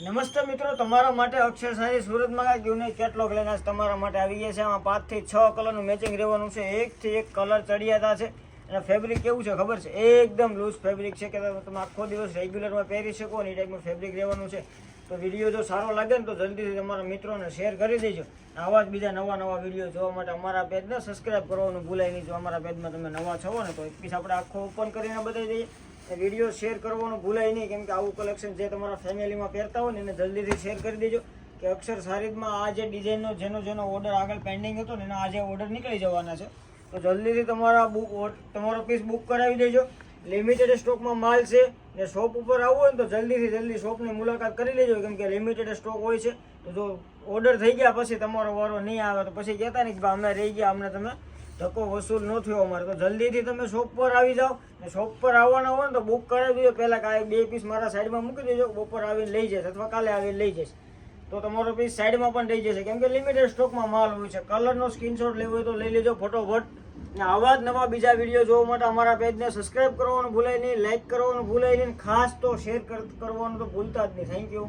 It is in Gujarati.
નમસ્તે મિત્રો, તમારા માટે અક્ષર સારી સુરતમાં ગયું કેટલોક લઈને તમારા માટે આવી ગયા છે. આમાં પાંચથી છ કલરનું મેચિંગ રહેવાનું છે. એકથી એક કલર ચડિયાતા છે. અને ફેબ્રિક કેવું છે ખબર છે? એકદમ લૂઝ ફેબ્રિક છે કે તમે આખો દિવસ રેગ્યુલરમાં પહેરી શકો અને એ ટાઈપનું ફેબ્રિક રહેવાનું છે. તો વીડિયો જો સારો લાગે ને તો જલ્દીથી તમારા મિત્રોને શેર કરી દેજો. આવા જ બીજા નવા નવા વીડિયો જોવા માટે અમારા પેજને સબસ્ક્રાઇબ કરવાનું ભૂલાય નહીં. જો અમારા પેજમાં તમે નવા છો ને તો એક પીસ આપણે આખો ઓપન કરીને બતાવી દઈએ. વીડિયો શેર કરવાનું ભૂલાય નહીં, કેમ કે આવું કલેક્શન જે તમારા ફેમિલીમાં પહેરતા હોય ને, એને જલ્દીથી શેર કરી દેજો. કે અક્ષર સારીદમાં આ જે ડિઝાઇનનો જેનો જેનો ઓર્ડર આગળ પેન્ડિંગ હતો ને, એના આજે ઓર્ડર નીકળી જવાના છે, તો જલ્દીથી તમારા બુક તમારો પીસ બુક કરાવી દેજો. લિમિટેડ સ્ટોકમાં માલ છે ને શોપ ઉપર આવવું હોય ને, તો જલ્દીથી જલ્દી શોપની મુલાકાત કરી લેજો. કેમ કે લિમિટેડ સ્ટોક હોય છે, તો જો ઓર્ડર થઈ ગયા પછી તમારો વારો નહીં આવે, તો પછી કહેતા નહીં કે અમે રહી ગયા, અમને તમે ધક્કો વસૂલ ન થયો અમારે. તો જલ્દીથી તમે શોપ પર આવી જાઓ. ને શોપ પર આવવાના હોય ને તો બુક કરાવી દેજો પહેલાં કાંઈ બે પીસ મારા સાઈડમાં મૂકી દેજો. બપોર આવીને લઈ જશે અથવા કાલે આવીને લઈ જશે તો તમારો પીસ સાઈડમાં પણ રહી જશે. કેમ કે લિમિટેડ સ્ટોકમાં માલ હોય છે. કલરનો સ્ક્રીનશોટ લેવો હોય તો લઈ લેજો ફટોફટ. ને આવા જ નવા બીજા વીડિયો જોવા માટે અમારા પેજને સબસ્ક્રાઇબ કરવાનું ભૂલાય નહીં લાઈક કરવાનું ભૂલાય નહીં ખાસ તો શેર કરવાનું તો ભૂલતા જ નહીં. Thank you